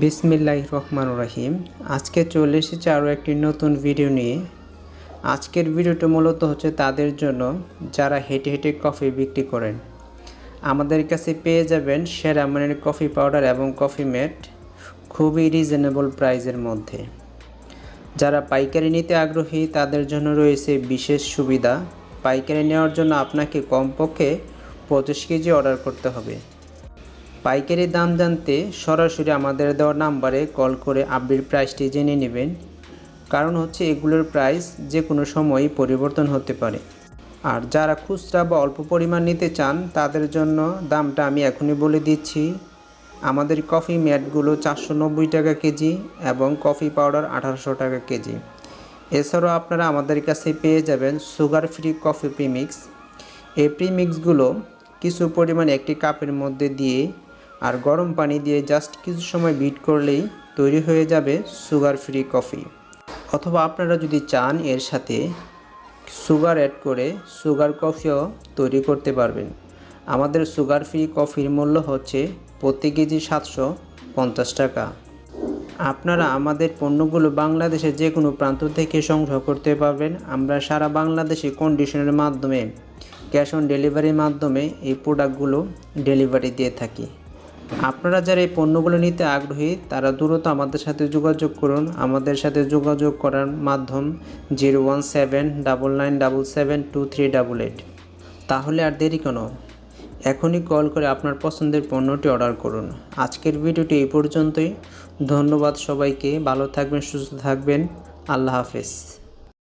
বিসমিল্লাহ রহমান রহিম। আজকে চলে এসেছে আরও একটি নতুন ভিডিও নিয়ে। আজকের ভিডিওটা মূলত হচ্ছে তাদের জন্য যারা হেঁটে হেঁটে কফি বিক্রি করেন। আমাদের কাছে পেয়ে যাবেন সেরা মানের কফি পাউডার এবং কফি মেট খুবই রিজনেবল প্রাইজের মধ্যে। যারা পাইকারি নিতে আগ্রহী, তাদের জন্য রয়েছে বিশেষ সুবিধা। পাইকারি নেওয়ার জন্য আপনাকে কমপক্ষে পঁচিশ কেজি অর্ডার করতে হবে। পাইকারি দাম জানতে সরাসরি আমাদের দেওয়া নাম্বারে কল করে আপডেট প্রাইসটি জেনে নেবেন। কারণ হচ্ছে এগুলোর প্রাইস যে কোনো সময়ই পরিবর্তন হতে পারে। আর যারা খুচরা বা অল্প পরিমাণ নিতে চান, তাদের জন্য দামটা আমি এখনই বলে দিচ্ছি। আমাদের কফি ম্যাটগুলো চারশো নব্বই টাকা কেজি এবং কফি পাউডার আঠারোশো টাকা কেজি। এছাড়াও আপনারা আমাদের কাছে পেয়ে যাবেন সুগার ফ্রি কফি প্রিমিক্স। এই প্রিমিক্সগুলো কিছু পরিমাণ একটি কাপের মধ্যে দিয়ে আর গরম পানি দিয়ে জাস্ট কিছু সময় বিট করলেই তৈরি হয়ে যাবে সুগার ফ্রি কফি অথবা আপনারা যদি চান এর সাথে সুগার অ্যাড করে সুগার কফিও তৈরি করতে পারবেন। আমাদের সুগার ফ্রি কফির মূল্য হচ্ছে প্রতি কেজি সাতশো পঞ্চাশ টাকা। আপনারা আমাদের পণ্যগুলো বাংলাদেশের যে কোনো প্রান্ত থেকে সংগ্রহ করতে পারবেন। আমরা সারা বাংলাদেশে কন্ডিশনের মাধ্যমে ক্যাশ অন ডেলিভারির মাধ্যমে এই প্রোডাক্টগুলো ডেলিভারি দিয়ে থাকি। আপনারা যারা এই পণ্যগুলো নিতে আগ্রহী, তারা দ্রুত আমাদের সাথে যোগাযোগ করুন। আমাদের সাথে যোগাযোগ করার মাধ্যম zero one seven double nine double seven two three double eight. তাহলে আর দেরি কেন? এখনই কল করে আপনার পছন্দের পণ্যটি অর্ডার করুন। আজকের ভিডিওটি এই পর্যন্তই। ধন্যবাদ সবাইকে। ভালো থাকবেন, সুস্থ থাকবেন। আল্লাহ হাফেজ।